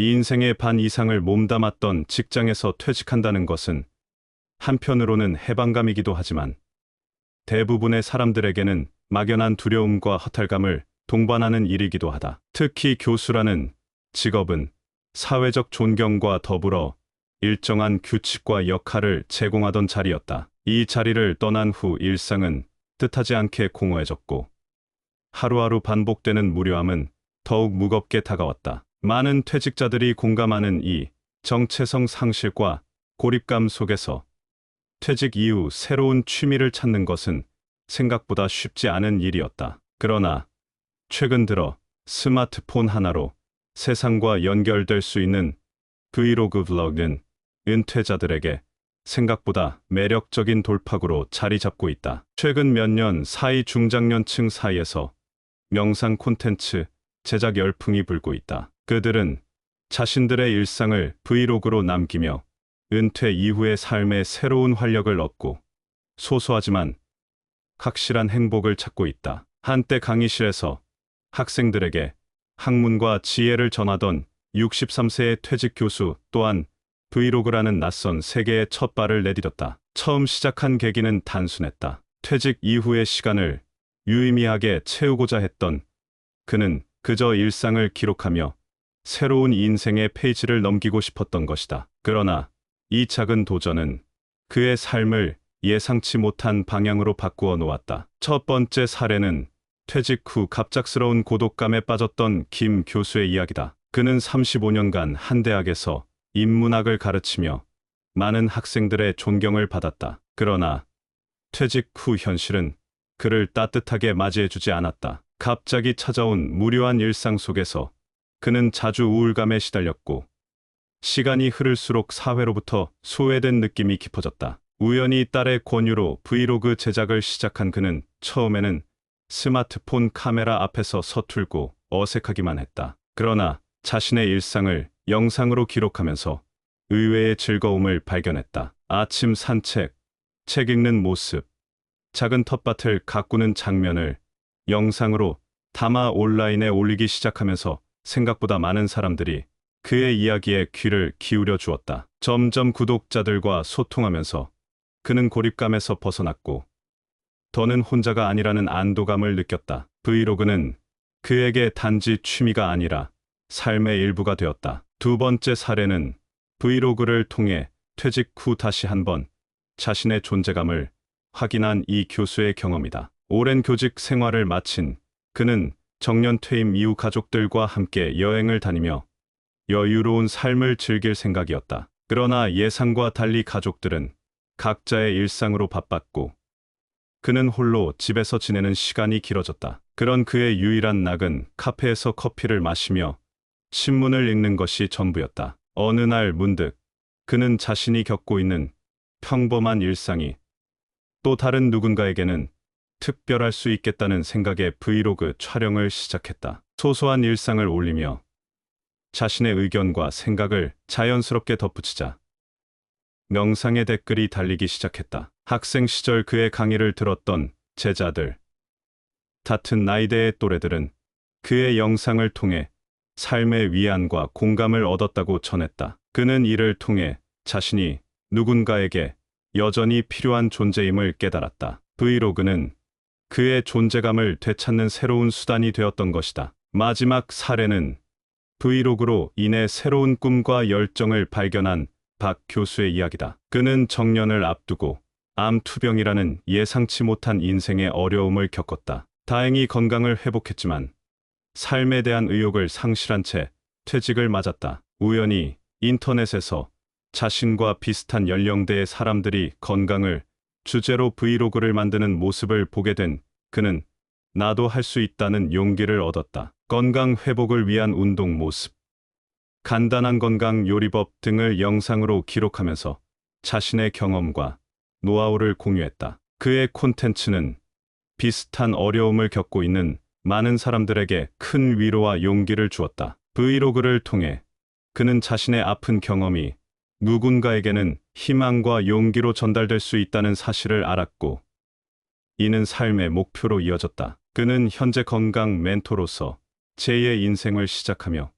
이 인생의 반 이상을 몸담았던 직장에서 퇴직한다는 것은 한편으로는 해방감이기도 하지만 대부분의 사람들에게는 막연한 두려움과 허탈감을 동반하는 일이기도 하다. 특히 교수라는 직업은 사회적 존경과 더불어 일정한 규칙과 역할을 제공하던 자리였다. 이 자리를 떠난 후 일상은 뜻하지 않게 공허해졌고 하루하루 반복되는 무료함은 더욱 무겁게 다가왔다. 많은 퇴직자들이 공감하는 이 정체성 상실과 고립감 속에서 퇴직 이후 새로운 취미를 찾는 것은 생각보다 쉽지 않은 일이었다. 그러나 최근 들어 스마트폰 하나로 세상과 연결될 수 있는 브이로그 블로그는 은퇴자들에게 생각보다 매력적인 돌파구로 자리 잡고 있다. 최근 몇 년 사이 중장년층 사이에서 명상 콘텐츠 제작 열풍이 불고 있다. 그들은 자신들의 일상을 브이로그로 남기며 은퇴 이후의 삶에 새로운 활력을 얻고 소소하지만 확실한 행복을 찾고 있다. 한때 강의실에서 학생들에게 학문과 지혜를 전하던 63세의 퇴직 교수 또한 브이로그라는 낯선 세계에 첫 발을 내디뎠다. 처음 시작한 계기는 단순했다. 퇴직 이후의 시간을 유의미하게 채우고자 했던 그는 그저 일상을 기록하며 새로운 인생의 페이지를 넘기고 싶었던 것이다. 그러나 이 작은 도전은 그의 삶을 예상치 못한 방향으로 바꾸어 놓았다. 첫 번째 사례는 퇴직 후 갑작스러운 고독감에 빠졌던 김 교수의 이야기다. 그는 35년간 한 대학에서 인문학을 가르치며 많은 학생들의 존경을 받았다. 그러나 퇴직 후 현실은 그를 따뜻하게 맞이해주지 않았다. 갑자기 찾아온 무료한 일상 속에서 그는 자주 우울감에 시달렸고 시간이 흐를수록 사회로부터 소외된 느낌이 깊어졌다. 우연히 딸의 권유로 브이로그 제작을 시작한 그는 처음에는 스마트폰 카메라 앞에서 서툴고 어색하기만 했다. 그러나 자신의 일상을 영상으로 기록하면서 의외의 즐거움을 발견했다. 아침 산책, 책 읽는 모습, 작은 텃밭을 가꾸는 장면을 영상으로 담아 온라인에 올리기 시작하면서 생각보다 많은 사람들이 그의 이야기에 귀를 기울여 주었다. 점점 구독자들과 소통하면서 그는 고립감에서 벗어났고 더는 혼자가 아니라는 안도감을 느꼈다. 브이로그는 그에게 단지 취미가 아니라 삶의 일부가 되었다. 두 번째 사례는 브이로그를 통해 퇴직 후 다시 한번 자신의 존재감을 확인한 이 교수의 경험이다. 오랜 교직 생활을 마친 그는 정년 퇴임 이후 가족들과 함께 여행을 다니며 여유로운 삶을 즐길 생각이었다. 그러나 예상과 달리 가족들은 각자의 일상으로 바빴고 그는 홀로 집에서 지내는 시간이 길어졌다. 그런 그의 유일한 낙은 카페에서 커피를 마시며 신문을 읽는 것이 전부였다. 어느 날 문득 그는 자신이 겪고 있는 평범한 일상이 또 다른 누군가에게는 특별할 수 있겠다는 생각에 브이로그 촬영을 시작했다. 소소한 일상을 올리며 자신의 의견과 생각을 자연스럽게 덧붙이자 명상의 댓글이 달리기 시작했다. 학생 시절 그의 강의를 들었던 제자들, 같은 나이대의 또래들은 그의 영상을 통해 삶의 위안과 공감을 얻었다고 전했다. 그는 이를 통해 자신이 누군가에게 여전히 필요한 존재임을 깨달았다. 브이로그는 그의 존재감을 되찾는 새로운 수단이 되었던 것이다. 마지막 사례는 브이로그로 인해 새로운 꿈과 열정을 발견한 박 교수의 이야기다. 그는 정년을 앞두고 암 투병이라는 예상치 못한 인생의 어려움을 겪었다. 다행히 건강을 회복했지만 삶에 대한 의욕을 상실한 채 퇴직을 맞았다. 우연히 인터넷에서 자신과 비슷한 연령대의 사람들이 건강을 주제로 브이로그를 만드는 모습을 보게 된 그는 나도 할 수 있다는 용기를 얻었다. 건강 회복을 위한 운동 모습, 간단한 건강 요리법 등을 영상으로 기록하면서 자신의 경험과 노하우를 공유했다. 그의 콘텐츠는 비슷한 어려움을 겪고 있는 많은 사람들에게 큰 위로와 용기를 주었다. 브이로그를 통해 그는 자신의 아픈 경험이 누군가에게는 희망과 용기로 전달될 수 있다는 사실을 알았고, 이는 삶의 목표로 이어졌다. 그는 현재 건강 멘토로서 제2의 인생을 시작하며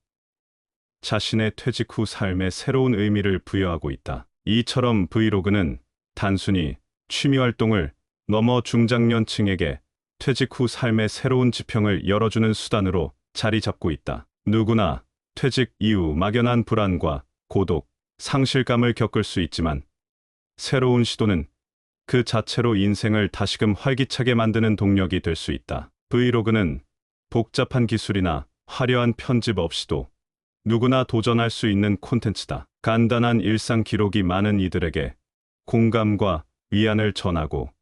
자신의 퇴직 후 삶에 새로운 의미를 부여하고 있다. 이처럼 브이로그는 단순히 취미 활동을 넘어 중장년층에게 퇴직 후 삶의 새로운 지평을 열어주는 수단으로 자리 잡고 있다. 누구나 퇴직 이후 막연한 불안과 고독, 상실감을 겪을 수 있지만 새로운 시도는 그 자체로 인생을 다시금 활기차게 만드는 동력이 될 수 있다. 브이로그는 복잡한 기술이나 화려한 편집 없이도 누구나 도전할 수 있는 콘텐츠다. 간단한 일상 기록이 많은 이들에게 공감과 위안을 전하고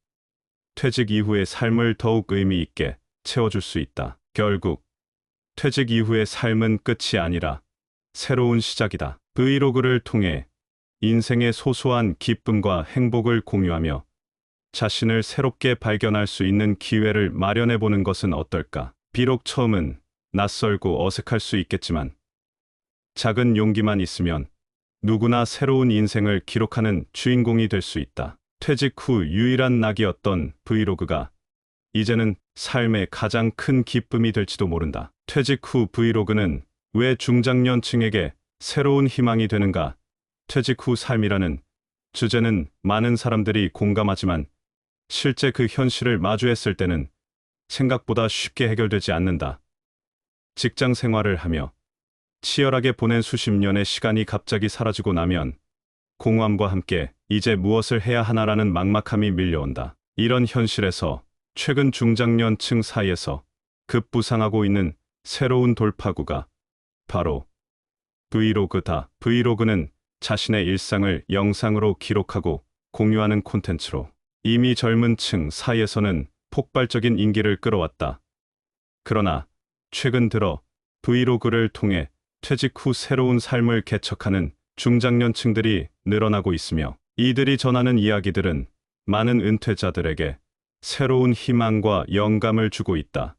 퇴직 이후의 삶을 더욱 의미 있게 채워줄 수 있다. 결국 퇴직 이후의 삶은 끝이 아니라 새로운 시작이다. 브이로그를 통해 인생의 소소한 기쁨과 행복을 공유하며 자신을 새롭게 발견할 수 있는 기회를 마련해 보는 것은 어떨까? 비록 처음은 낯설고 어색할 수 있겠지만 작은 용기만 있으면 누구나 새로운 인생을 기록하는 주인공이 될 수 있다. 퇴직 후 유일한 낙이었던 브이로그가 이제는 삶의 가장 큰 기쁨이 될지도 모른다. 퇴직 후 브이로그는 왜 중장년층에게 새로운 희망이 되는가? 퇴직 후 삶이라는 주제는 많은 사람들이 공감하지만 실제 그 현실을 마주했을 때는 생각보다 쉽게 해결되지 않는다. 직장 생활을 하며 치열하게 보낸 수십 년의 시간이 갑자기 사라지고 나면 공허함과 함께 이제 무엇을 해야 하나라는 막막함이 밀려온다. 이런 현실에서 최근 중장년층 사이에서 급부상하고 있는 새로운 돌파구가 바로 브이로그다. 브이로그는 자신의 일상을 영상으로 기록하고 공유하는 콘텐츠로 이미 젊은 층 사이에서는 폭발적인 인기를 끌어왔다. 그러나 최근 들어 브이로그를 통해 퇴직 후 새로운 삶을 개척하는 중장년층들이 늘어나고 있으며 이들이 전하는 이야기들은 많은 은퇴자들에게 새로운 희망과 영감을 주고 있다.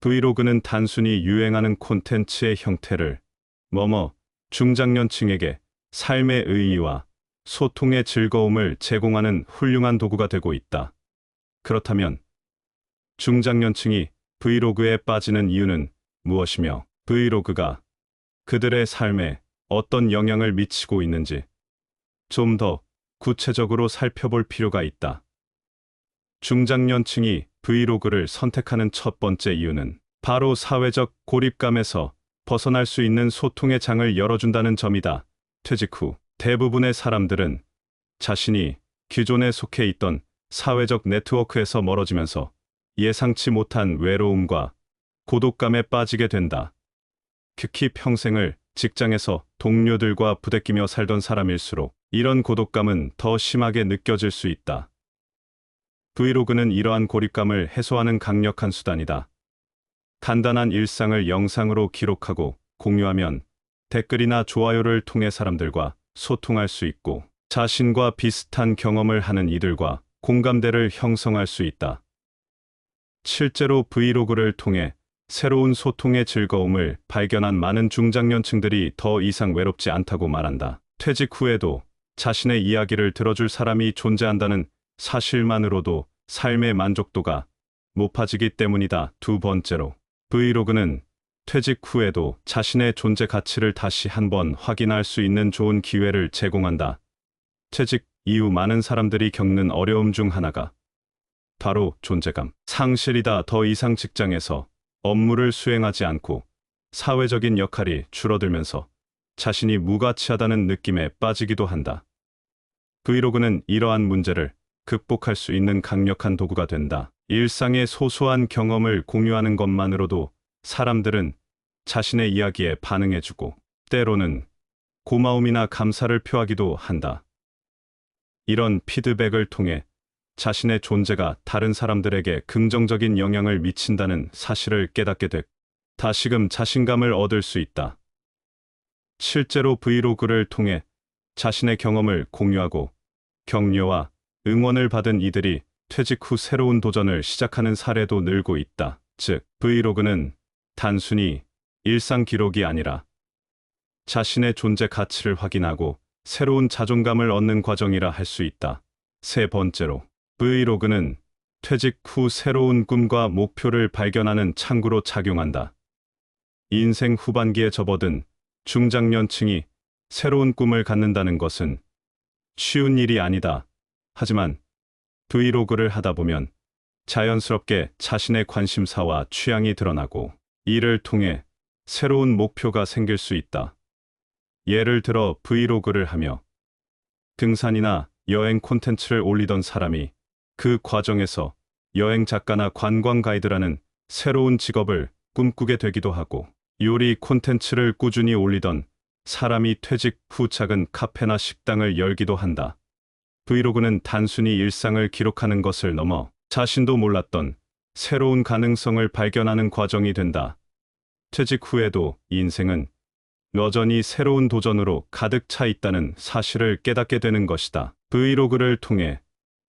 브이로그는 단순히 유행하는 콘텐츠의 형태를 머머 중장년층에게 삶의 의의와 소통의 즐거움을 제공하는 훌륭한 도구가 되고 있다. 그렇다면 중장년층이 브이로그에 빠지는 이유는 무엇이며 브이로그가 그들의 삶에 어떤 영향을 미치고 있는지 좀 더 구체적으로 살펴볼 필요가 있다. 중장년층이 브이로그를 선택하는 첫 번째 이유는 바로 사회적 고립감에서 벗어날 수 있는 소통의 장을 열어준다는 점이다. 퇴직 후 대부분의 사람들은 자신이 기존에 속해 있던 사회적 네트워크에서 멀어지면서 예상치 못한 외로움과 고독감에 빠지게 된다. 특히 평생을 직장에서 동료들과 부대끼며 살던 사람일수록 이런 고독감은 더 심하게 느껴질 수 있다. 브이로그는 이러한 고립감을 해소하는 강력한 수단이다. 간단한 일상을 영상으로 기록하고 공유하면 댓글이나 좋아요를 통해 사람들과 소통할 수 있고 자신과 비슷한 경험을 하는 이들과 공감대를 형성할 수 있다. 실제로 브이로그를 통해 새로운 소통의 즐거움을 발견한 많은 중장년층들이 더 이상 외롭지 않다고 말한다. 퇴직 후에도 자신의 이야기를 들어줄 사람이 존재한다는 사실만으로도 삶의 만족도가 높아지기 때문이다. 두 번째로, 브이로그는 퇴직 후에도 자신의 존재 가치를 다시 한번 확인할 수 있는 좋은 기회를 제공한다. 퇴직 이후 많은 사람들이 겪는 어려움 중 하나가 바로 존재감 상실이다. 더 이상 직장에서 업무를 수행하지 않고 사회적인 역할이 줄어들면서 자신이 무가치하다는 느낌에 빠지기도 한다. 브이로그는 이러한 문제를 극복할 수 있는 강력한 도구가 된다. 일상의 소소한 경험을 공유하는 것만으로도 사람들은 자신의 이야기에 반응해주고 때로는 고마움이나 감사를 표하기도 한다. 이런 피드백을 통해 자신의 존재가 다른 사람들에게 긍정적인 영향을 미친다는 사실을 깨닫게 돼 다시금 자신감을 얻을 수 있다. 실제로 브이로그를 통해 자신의 경험을 공유하고 격려와 응원을 받은 이들이 퇴직 후 새로운 도전을 시작하는 사례도 늘고 있다. 즉, 브이로그는 단순히 일상 기록이 아니라 자신의 존재 가치를 확인하고 새로운 자존감을 얻는 과정이라 할 수 있다. 세 번째로, 브이로그는 퇴직 후 새로운 꿈과 목표를 발견하는 창구로 작용한다. 인생 후반기에 접어든 중장년층이 새로운 꿈을 갖는다는 것은 쉬운 일이 아니다. 하지만 브이로그를 하다 보면 자연스럽게 자신의 관심사와 취향이 드러나고 이를 통해 새로운 목표가 생길 수 있다. 예를 들어 브이로그를 하며 등산이나 여행 콘텐츠를 올리던 사람이 그 과정에서 여행 작가나 관광 가이드라는 새로운 직업을 꿈꾸게 되기도 하고 요리 콘텐츠를 꾸준히 올리던 사람이 퇴직 후 작은 카페나 식당을 열기도 한다. 브이로그는 단순히 일상을 기록하는 것을 넘어 자신도 몰랐던 새로운 가능성을 발견하는 과정이 된다. 퇴직 후에도 인생은 여전히 새로운 도전으로 가득 차 있다는 사실을 깨닫게 되는 것이다. 브이로그를 통해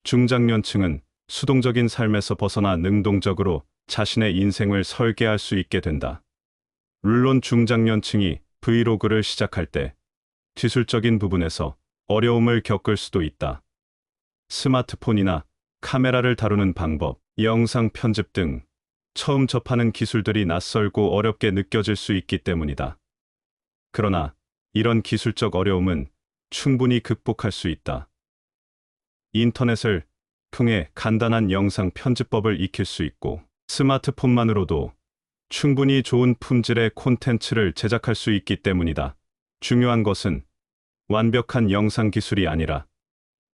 중장년층은 수동적인 삶에서 벗어나 능동적으로 자신의 인생을 설계할 수 있게 된다. 물론 중장년층이 브이로그를 시작할 때 기술적인 부분에서 어려움을 겪을 수도 있다. 스마트폰이나 카메라를 다루는 방법, 영상 편집 등 처음 접하는 기술들이 낯설고 어렵게 느껴질 수 있기 때문이다. 그러나 이런 기술적 어려움은 충분히 극복할 수 있다. 인터넷을 통해 간단한 영상 편집법을 익힐 수 있고 스마트폰만으로도 충분히 좋은 품질의 콘텐츠를 제작할 수 있기 때문이다. 중요한 것은 완벽한 영상 기술이 아니라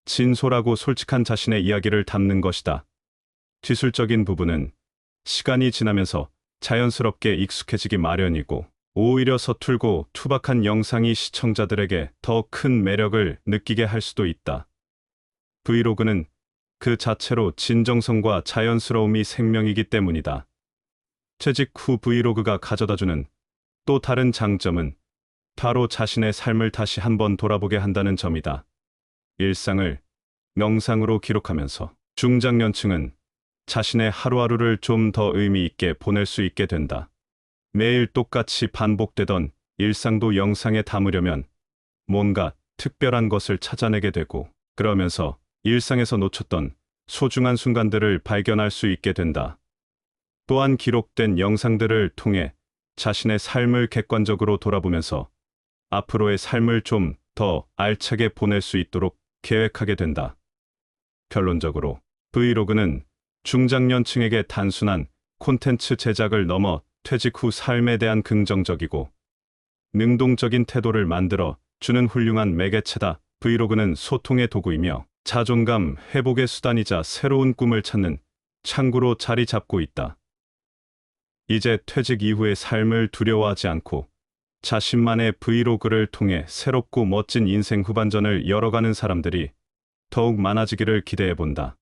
진솔하고 솔직한 자신의 이야기를 담는 것이다. 기술적인 부분은 시간이 지나면서 자연스럽게 익숙해지기 마련이고 오히려 서툴고 투박한 영상이 시청자들에게 더 큰 매력을 느끼게 할 수도 있다. 브이로그는 그 자체로 진정성과 자연스러움이 생명이기 때문이다. 퇴직 후 브이로그가 가져다주는 또 다른 장점은 바로 자신의 삶을 다시 한번 돌아보게 한다는 점이다. 일상을 명상으로 기록하면서 중장년층은 자신의 하루하루를 좀 더 의미 있게 보낼 수 있게 된다. 매일 똑같이 반복되던 일상도 영상에 담으려면 뭔가 특별한 것을 찾아내게 되고 그러면서 일상에서 놓쳤던 소중한 순간들을 발견할 수 있게 된다. 또한 기록된 영상들을 통해 자신의 삶을 객관적으로 돌아보면서 앞으로의 삶을 좀 더 알차게 보낼 수 있도록 계획하게 된다. 결론적으로 브이로그는 중장년층에게 단순한 콘텐츠 제작을 넘어 퇴직 후 삶에 대한 긍정적이고 능동적인 태도를 만들어 주는 훌륭한 매개체다. 브이로그는 소통의 도구이며 자존감 회복의 수단이자 새로운 꿈을 찾는 창구로 자리 잡고 있다. 이제 퇴직 이후의 삶을 두려워하지 않고 자신만의 브이로그를 통해 새롭고 멋진 인생 후반전을 열어가는 사람들이 더욱 많아지기를 기대해 본다.